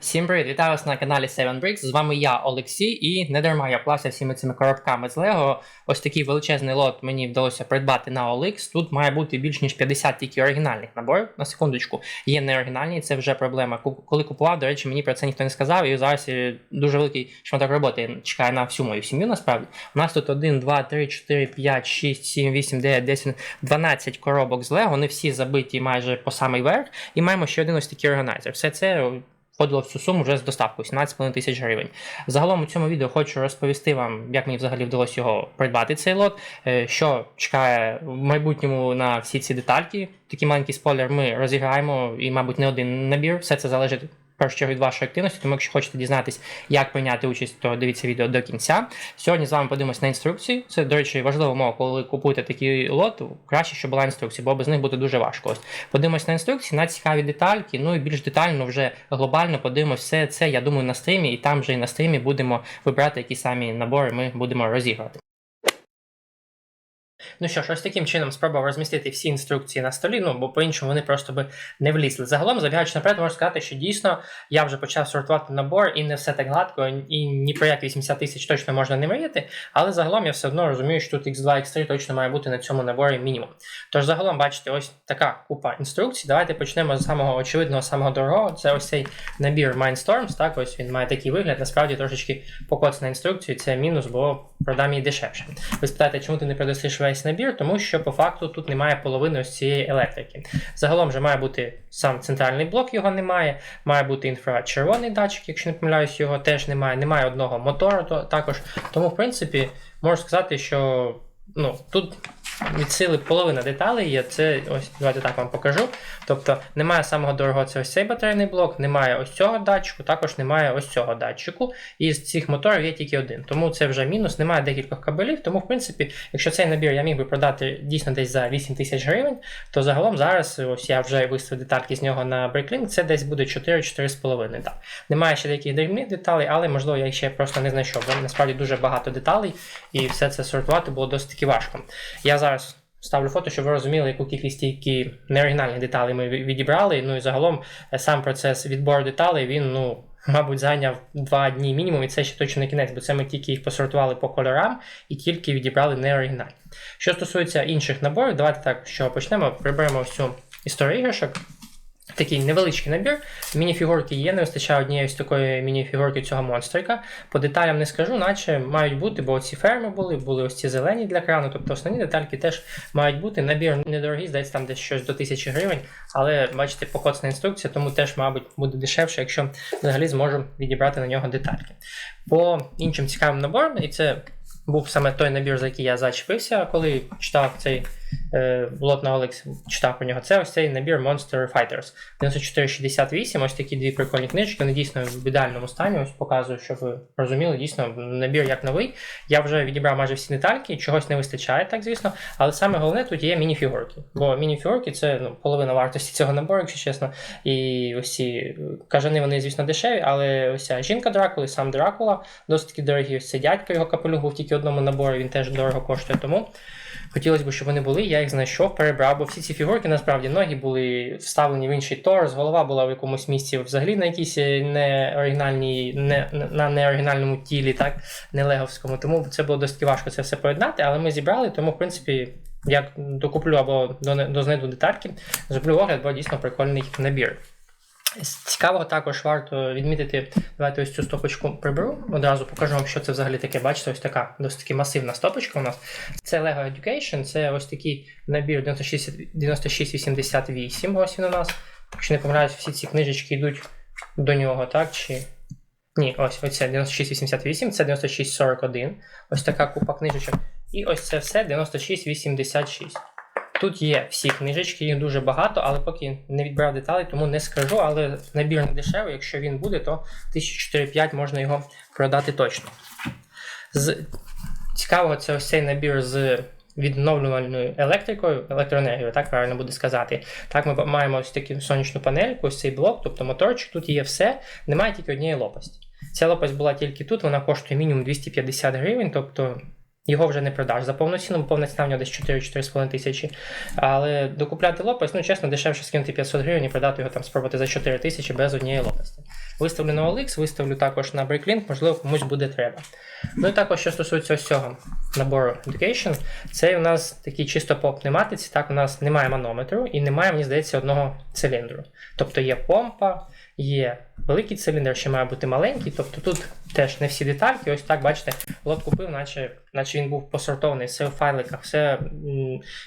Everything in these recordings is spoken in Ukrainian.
Всім привіт, вітаю вас на каналі 7 Bricks. З вами я, Олексій, і не дарма я плався всіми цими коробками з Лего. Ось такий величезний лот мені вдалося придбати на OLX. Тут має бути більш ніж 50 тільки оригінальних наборів. На секундочку, є неоригінальні, це вже проблема. Коли купував, до речі, мені про це ніхто не сказав, і зараз дуже великий шматок роботи чекає на всю мою сім'ю. Насправді у нас тут 1, 2, 3, 4, 5, 6, 7, 8, 9, 10, 12 коробок з Лего. Вони всі забиті майже по самий верх. І маємо ще один ось такий органайзер. Все це входило в цю суму вже з доставкою 17,5 тисяч гривень. Загалом у цьому відео хочу розповісти вам, як мені взагалі вдалося його придбати цей лот, е, що чекає в майбутньому на всі ці детальки. Такий маленький спойлер ми розіграємо і, мабуть, не один набір. Все це залежить. Першу чергу від вашої активності, тому якщо хочете дізнатись, як прийняти участь, то дивіться відео до кінця. Сьогодні з вами подивимось на інструкції. Це, до речі, важлива мова, коли купуєте такий лот, краще, щоб була інструкція, бо без них буде дуже важко. Ось подивимось на інструкції, на цікаві детальки. Ну і більш детально, вже глобально подивимось все це. Я думаю, на стрімі, і там вже і на стрімі будемо вибирати, які самі набори ми будемо розігрувати. Ну що ж, ось таким чином спробував розмістити всі інструкції на столі, ну бо по-іншому вони просто би не влізли. Загалом, забігаючи наперед, можу сказати, що дійсно я вже почав сортувати набор, і не все так гладко, і ні про як 80 тисяч точно можна не мріяти, але загалом я все одно розумію, що тут X2, X3 точно має бути на цьому наборі мінімум. Тож загалом, бачите, ось така купа інструкцій. Давайте почнемо з самого очевидного, самого дорогого. Це ось цей набір Mindstorms. Так, ось він має такий вигляд. Насправді трошечки покоцана інструкцію, це мінус, бо продам її дешевше. Ви спитаєте, чому ти не продасиш весь набір? Тому що по факту тут немає половини ось цієї електрики. Загалом же має бути сам центральний блок, його немає. Має бути інфрачервоний датчик, якщо не помиляюсь, його теж немає. Немає одного мотору то, також. Тому, в принципі, можу сказати, що ну, тут від сили половина деталей є. Це ось давайте так вам покажу. Тобто немає самого дорогого це ось цей батарейний блок, немає ось цього датчику, також немає ось цього датчику. І з цих моторів є тільки один. Тому це вже мінус, немає декількох кабелів. Тому, в принципі, якщо цей набір я міг би продати дійсно десь за 8 тисяч гривень, то загалом зараз ось я вже виставив детальки з нього на Breaklink, це десь буде 4-4,5. Так. Немає ще деяких дрібних деталей, але можливо я ще просто не знайшов. Бо насправді дуже багато деталей, і все це сортувати було досить таки важко. Я зараз ставлю фото, щоб ви розуміли, яку кількість тільки неоригінальних деталей ми відібрали. Ну і загалом е, сам процес відбору деталей, він, ну. Мабуть, зайняв два дні мінімум, і це ще точно не кінець, бо це ми тільки їх посортували по кольорам і тільки відібрали неоригінальні. Що стосується інших наборів, давайте так, що почнемо. Приберемо всю історію іграшок. Такий невеличкий набір. Мініфігурки є, не вистачає однієї ось такої мініфігурки цього монстрика. По деталям не скажу, наче мають бути, бо ці ферми були, були ось ці зелені для крану, тобто основні детальки теж мають бути. Набір недорогий, здається, там десь щось до 1000 гривень, але бачите, покоцана інструкція, тому теж, мабуть, буде дешевше, якщо взагалі зможу відібрати на нього детальки. По іншим цікавим наборам, і це був саме той набір, за який я зачепився, коли читав цей е, лот на OLX, читав про нього. Це ось цей набір Monster Fighters 9468. Ось такі дві прикольні книжки. Вони дійсно в ідеальному стані. Ось показую, щоб ви розуміли. Дійсно, набір як новий. Я вже відібрав майже всі детальки, чогось не вистачає, так звісно. Але саме головне тут є мініфігурки. Бо мініфігурки це ну, половина вартості цього набору, якщо чесно. І ось кажани, вони, звісно, дешеві, але ось ця жінка Дракули, сам Дракула, досить дорогі. Ось цей дядько його капелюх був тільки одному наборі, він теж дорого коштує. Тому хотілося б, щоб вони були. Я їх знайшов, перебрав, бо всі ці фігурки насправді ноги були вставлені в інший торс, голова була в якомусь місці взагалі на якійсь неоригінальній, не, на неоригінальному тілі, так, не леговському. Тому це було досить важко це все поєднати, але ми зібрали, тому, в принципі, як докуплю або до, до детальки, зроблю огляд, бо дійсно прикольний набір. З цікавого також варто відмітити, давайте ось цю стопочку приберу. Одразу покажу вам, що це взагалі таке. Бачите, ось така досить таки масивна стопочка у нас. Це Lego Education, це ось такий набір 9688. Ось він у нас. Якщо не помиляюсь, всі ці книжечки йдуть до нього, так? Чи. Ні, ось оце 9688, це 9641. Ось така купа книжечок. І ось це все 9686. Тут є всі книжечки, їх дуже багато, але поки не відбрав деталей, тому не скажу. Але набір не дешевий, якщо він буде, то 1004-5 можна його продати точно. З цікавого, це ось цей набір з відновлювальною електрикою, електроенергією, так правильно буде сказати. Так, ми маємо ось таку сонячну панельку, ось цей блок, тобто моторчик, тут є все, немає тільки однієї лопасті. Ця лопасть була тільки тут, вона коштує мінімум 250 гривень, тобто його вже не продаш за повну ціну, бо повна ціна в нього десь 4-4,5 тисячі. Але докупляти лопасть, ну чесно, дешевше скинути 500 гривень і продати його там спробувати за 4 тисячі без однієї лопасті. Виставлю на OLX, виставлю також на BreakLink, можливо, комусь буде треба. Ну і також, що стосується ось цього набору Education, це у нас такий чисто по пневматиці, так у нас немає манометру і немає, мені здається, одного циліндру. Тобто є помпа, є великий циліндр, ще має бути маленький. Тобто тут теж не всі детальки. Ось так, бачите, лот купив, наче, наче він був посортований, все у файликах, все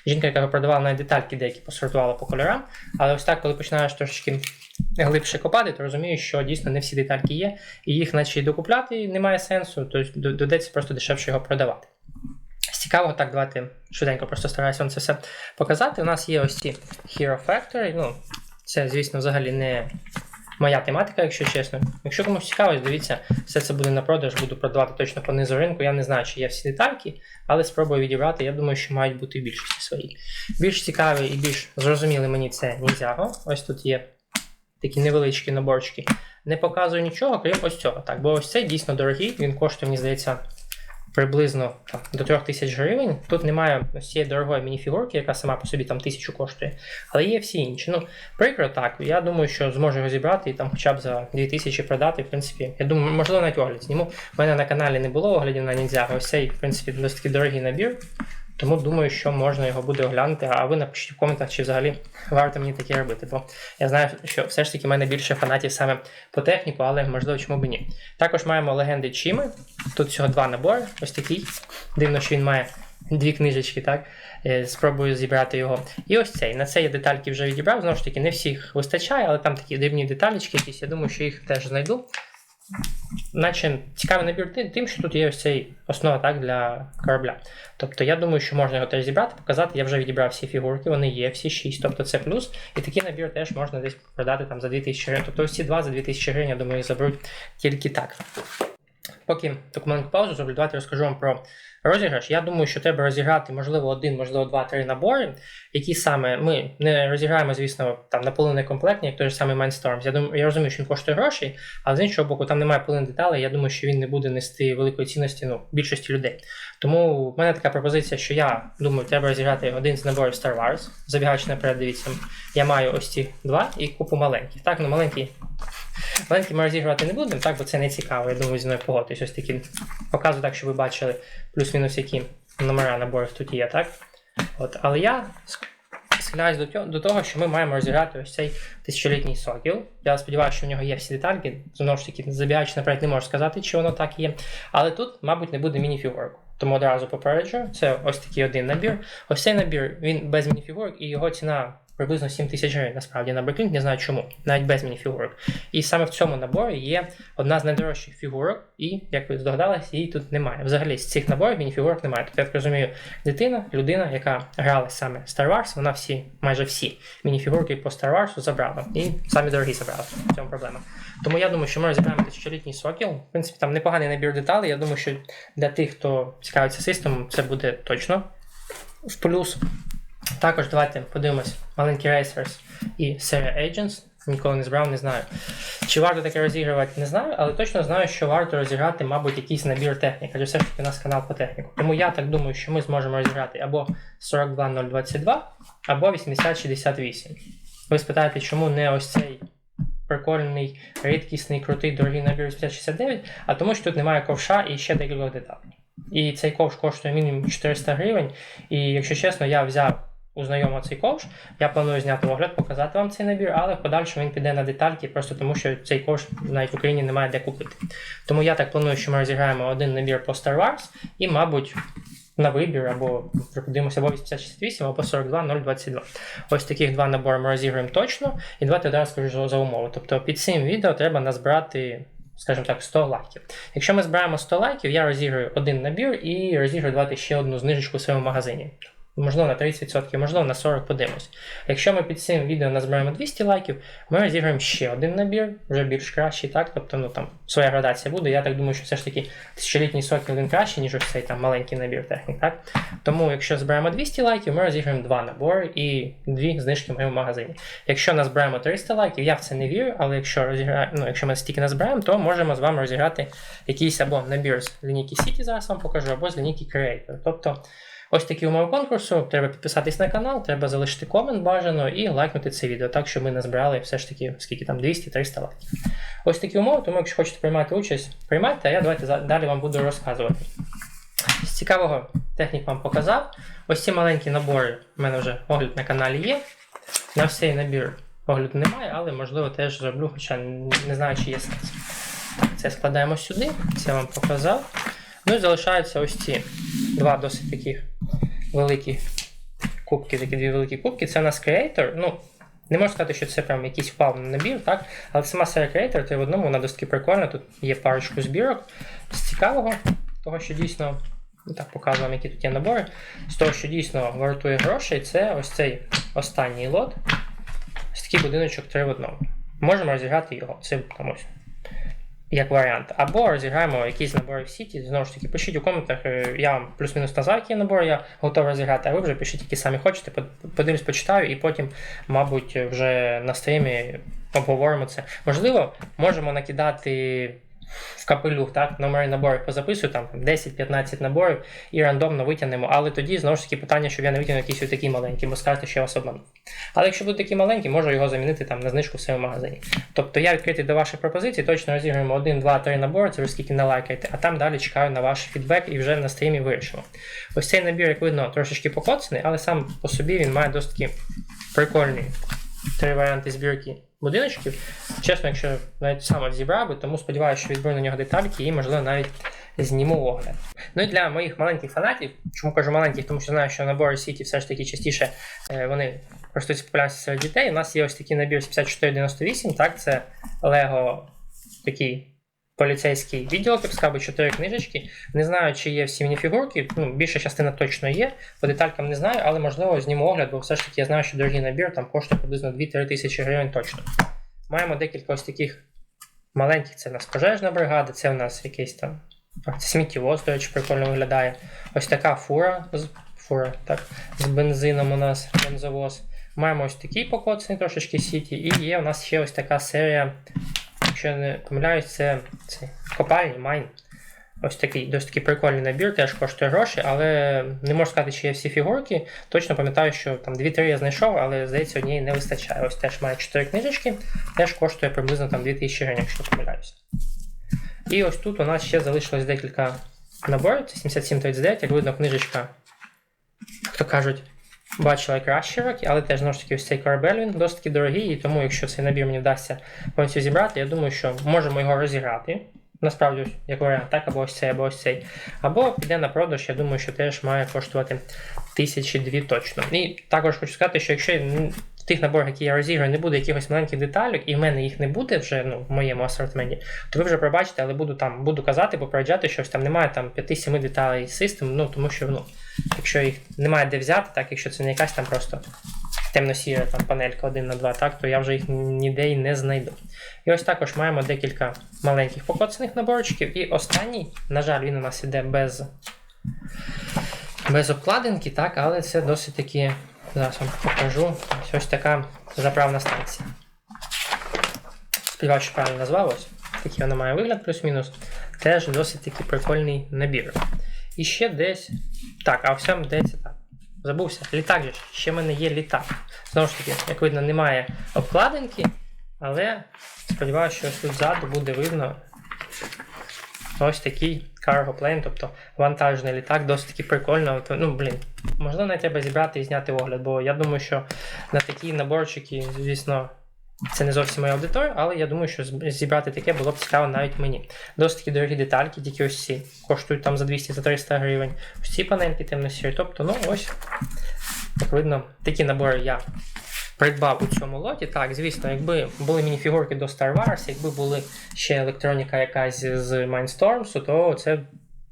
жінка, яка продавала навіть детальки деякі посортувала по кольорам. Але ось так, коли починаєш трошки глибше копати, то розумієш, що дійсно не всі детальки є, і їх наче й докупляти немає сенсу, тобто доведеться просто дешевше його продавати. З цікавого, так, давайте швиденько просто стараюся вам це все показати. У нас є ось ці Hero Factory. Ну, це, звісно, взагалі не моя тематика, якщо чесно. Якщо комусь цікаво, дивіться, все це буде на продаж, буду продавати точно по низу ринку. Я не знаю, чи є всі детальки, але спробую відібрати. Я думаю, що мають бути більшості свої. Більш цікаві і більш зрозуміли мені це Ninjago. Ось тут є такі невеличкі наборчики. Не показую нічого, крім ось цього. Так, бо ось цей дійсно дорогий, він коштує, мені здається, приблизно там, до 3 тисяч гривень. Тут немає ось цієї дорогої мініфігурки, яка сама по собі там тисячу коштує. Але є всі інші. Ну, прикро так. Я думаю, що зможу його зібрати і там хоча б за 2 тисячі продати. В принципі, я думаю, можливо, навіть огляд зніму. У мене на каналі не було оглядів на ніндзяго. Ось цей, в принципі, досить дорогий набір. Тому думаю, що можна його буде оглянути. А ви напишіть в коментах, чи взагалі варто мені таке робити. Бо я знаю, що все ж таки в мене більше фанатів саме по техніку, але можливо, чому б ні. Також маємо легенди Чіми. Тут всього два набори. Ось такий. Дивно, що він має дві книжечки, так? Е, Спробую зібрати його. І ось цей. На це я детальки вже відібрав. Знову ж таки, не всіх вистачає, але там такі дрібні деталечки якісь. Я думаю, що їх теж знайду. Наче цікавий набір тим, що тут є ось цей основа так, для корабля. Тобто я думаю, що можна його теж зібрати, показати. Я вже відібрав всі фігурки, вони є, всі 6, тобто це плюс. І такий набір теж можна десь продати там за 2000 гривень. Тобто ось ці два за 2000 гривень, я думаю, заберуть тільки так. Поки маленьку паузу зроблю, давайте розкажу вам про розіграш. Я думаю, що треба розіграти, можливо, один, можливо, два-три набори, які саме ми не розіграємо, звісно, там наполовину комплектні, як той же самий Mindstorms. Я думаю, я розумію, що він коштує грошей, але з іншого боку, там немає половини деталей. Я думаю, що він не буде нести великої цінності ну, більшості людей. Тому в мене така пропозиція, що я думаю, треба розіграти один з наборів Star Wars. Забігаючи наперед, дивіться, я маю ось ці два і купу маленьких. Так, ну маленькі. Маленькі ми розігрувати не будемо, так, бо це не цікаво, я думаю, зі мною погодитись. Ось такі показую так, щоб ви бачили плюс-мінус які номера наборів тут є, так? От, але я схиляюсь до, до того, що ми маємо розіграти ось цей тисячолітній сокіл. Я сподіваюся, що в нього є всі детальки. Знову ж таки, забігаючи наперед, не можу сказати, чи воно так є. Але тут, мабуть, не буде мініфігурок. Тому одразу попереджую. Це ось такий один набір. Ось цей набір, він без мініфігурок, і його ціна приблизно 7 тисяч гривень, насправді, на Breaking, не знаю чому, навіть без мініфігурок. І саме в цьому наборі є одна з найдорожчих фігурок, і, як ви здогадалися, її тут немає. Взагалі з цих наборів мініфігурок немає. Тобто, я так розумію, дитина, людина, яка грала саме Star Wars, вона всі, майже всі мініфігурки по Star Wars забрала. І самі дорогі забрала. В цьому проблема. Тому я думаю, що ми розіграємо тисячолітній сокіл. В принципі, там непоганий набір деталей. Я думаю, що для тих, хто цікавиться системом, це буде точно в плюс. Також давайте подивимось маленький Racers і серія Agents. Ніколи не збирав, не знаю. Чи варто таке розігрувати, не знаю, але точно знаю, що варто розіграти, мабуть, якийсь набір техніки, адже все ж таки у нас канал по техніку. Тому я так думаю, що ми зможемо розіграти або 42022, або 8068. Ви спитаєте, чому не ось цей прикольний, рідкісний, крутий, дорогий набір 8069, а тому що тут немає ковша і ще декілька деталей. І цей ковш коштує мінімум 400 гривень. І якщо чесно, я взяв у знайомого цей ковш. Я планую зняти огляд, показати вам цей набір, але в подальшому він піде на детальки, просто тому що цей ковш навіть в Україні немає де купити. Тому я так планую, що ми розіграємо один набір по Star Wars і, мабуть. На вибір, або подивимося, або 8068, або 42022. Ось таких два набори ми розіграємо точно. І давайте одразу скажу за умови. Тобто під цим відео треба назбирати, скажімо так, 100 лайків. Якщо ми збираємо 100 лайків, я розіграю один набір і розіграю давати ще одну знижечку в своєму магазині. Можливо, на 30%, можливо, на 40% подивимось. Якщо ми під цим відео назбираємо 200 лайків, ми розіграємо ще один набір, вже більш кращий, так? Тобто, ну там своя градація буде. Я так думаю, що все ж таки тисячолітній сокіл він кращий, ніж ось цей там маленький набір технік, так? Тому, якщо збираємо 200 лайків, ми розіграємо два набори і дві знижки в магазині. Якщо назбираємо 300 лайків, я в це не вірю, але якщо розігра... ну, якщо ми стільки назбираємо, то можемо з вами розіграти якийсь або набір з лінійки City, зараз вам покажу, або з лінійки Creator. Тобто Ось такі умови конкурсу. Треба підписатись на канал, треба залишити комент бажано і лайкнути це відео, так щоб ми назбирали все ж таки, скільки там 200-300 лайків. Ось такі умови, тому якщо хочете приймати участь, приймайте, а я давайте далі вам буду розказувати. З цікавого технік вам показав. Ось ці маленькі набори. У мене вже огляд на каналі є. На цей набір огляду немає, але можливо теж зроблю, хоча не знаю, чи є сенс. Це складаємо сюди, це я вам показав. Ну і залишаються ось ці два досить таких великі кубки, такі дві великі кубки. Це у нас Creator. Ну, не можу сказати, що це прям якийсь впевнений набір, так? Але сама серія Creator, то в одному вона досить прикольна. Тут є парочку збірок. З цікавого, того, що дійсно. Ну, так, показую вам, які тут є набори. З того, що дійсно вартує грошей, це ось цей останній лот. Ось такий будиночок 3 в одному. Можемо розіграти його. Це там ось як варіант. Або розіграємо якісь набори в сіті. Знову ж таки, пишіть у коментах, е, я вам плюс-мінус назвав, які набори я готовий розіграти, а ви вже пишіть, які самі хочете. Под- Подивлюсь, почитаю, і потім, мабуть, вже на стрімі обговоримо це. Можливо, можемо накидати. В капелюх, так, номери наборів позаписую, там 10-15 наборів і рандомно витягнемо. Але тоді знову ж таки питання, щоб я не витягнув якісь такі маленькі, бо скажете, що я вас обманув. Але якщо будуть такі маленькі, можу його замінити там на знижку в своєму магазині. Тобто я відкритий до ваших пропозицій, точно розіграємо 1, 2, 3 набори, це ви скільки налайкаєте, а там далі чекаю на ваш фідбек і вже на стрімі вирішимо. Ось цей набір, як видно, трошечки покоцаний, але сам по собі він має досить такі прикольні три варіанти збірки будиночків. Чесно, якщо навіть сам зібрав би, тому сподіваюся, що відберу на нього детальки і, можливо, навіть зніму огляд. Ну і для моїх маленьких фанатів, чому кажу маленьких, тому що знаю, що набори Сіті все ж таки частіше е, вони користуються популярністю серед дітей. У нас є ось такий набір 7498, так, це Лего такий поліцейський відділок, сказав, чотири книжечки. Не знаю, чи є всі мініфігурки, ну, більша частина точно є, по деталькам не знаю, але можливо зніму огляд, бо все ж таки я знаю, що дорогий набір там коштує приблизно 2-3 тисячі гривень точно. Маємо декілька ось таких маленьких, це в нас пожежна бригада, це в нас якийсь там сміттєвоз, до речі, прикольно виглядає. Ось така фура з фура, так, з бензином у нас бензовоз. Маємо ось такий покоцаний трошечки сіті, і є у нас ще ось така серія, якщо не помиляюсь, це, це копальні майн. Ось такий досить такий прикольний набір, теж коштує гроші, але не можу сказати, чи є всі фігурки. Точно пам'ятаю, що там 2-3 я знайшов, але здається, однієї не вистачає. Ось теж має 4 книжечки, теж коштує приблизно там 2000 гривень, якщо не помиляюся. І ось тут у нас ще залишилось декілька наборів. Це 7739, як видно, книжечка, як то кажуть, бачила кращі роки, але теж знову ж таки ось цей корабель він досить таки дорогий, і тому, якщо цей набір мені вдасться повністю зібрати, я думаю, що можемо його розіграти. Насправді, як варіант, так, або ось цей, або ось цей. Або піде на продаж, я думаю, що теж має коштувати тисячі дві точно. І також хочу сказати, що якщо тих наборах, які я розіграю, не буде якихось маленьких деталей, і в мене їх не буде вже ну, в моєму асортименті, то ви вже пробачите, але буду там буду казати, попереджати, що там немає там 5-7 деталей систем, ну тому що ну, якщо їх немає де взяти, так, якщо це не якась там просто темно-сіра там панелька 1 на 2, так, то я вже їх ніде і не знайду. І ось також маємо декілька маленьких покоцаних наборчиків. І останній, на жаль, він у нас іде без, без обкладинки, так, але це досить таки, зараз вам покажу. Ось, ось така заправна станція. Сподіваюся, що правильно назвав. Такий вона має вигляд, плюс-мінус. Теж досить такий прикольний набір. І ще десь. Так, а всьому десь так. Забувся. Літак же. Ще в мене є літак. Знову ж таки, як видно, немає обкладинки, але сподіваюся, що ось тут ззаду буде видно ось такий cargo plane, тобто вантажний літак, досить таки прикольно. Ну, блін, можливо, навіть треба зібрати і зняти огляд, бо я думаю, що на такі наборчики, звісно. Це не зовсім моя аудиторія, але я думаю, що зібрати таке було б цікаво навіть мені. Досить такі дорогі детальки, тільки ось ці коштують там за 200-300 гривень. Ось ці панельки темно-сірі. Тобто, ну ось, як видно, такі набори я придбав у цьому лоті. Так, звісно, якби були мініфігурки до Star Wars, якби були ще електроніка якась з Mindstorms, то це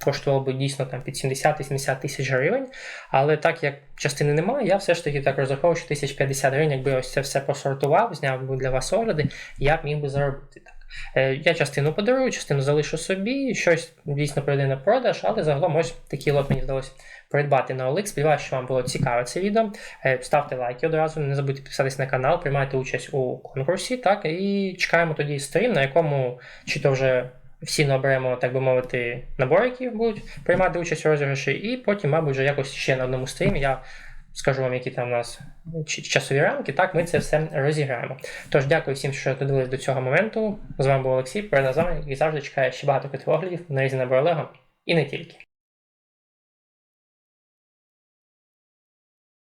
коштувало би дійсно там під 70-80 тисяч гривень. Але так як частини немає, я все ж таки так розраховую, що 1050 гривень, якби ось це все посортував, зняв би для вас огляди, я б міг би заробити так. Е, Я частину подарую, частину залишу собі, щось дійсно прийде на продаж, але загалом ось такий лот мені вдалося придбати на OLX. Сподіваюся, що вам було цікаве це відео. Е, Ставте лайки одразу, не забудьте підписатись на канал, приймайте участь у конкурсі. Так, і чекаємо тоді стрім, на якому чи то вже всі наберемо, так би мовити, набори, які будуть приймати участь у розіграші, і потім, мабуть, вже якось ще на одному стрімі я скажу вам, які там у нас часові рамки. Так, ми це все розіграємо. Тож дякую всім, що додивились до цього моменту. З вами був Олексій, перед і завжди чекає ще багато оглядів на різні набори Лего, і не тільки.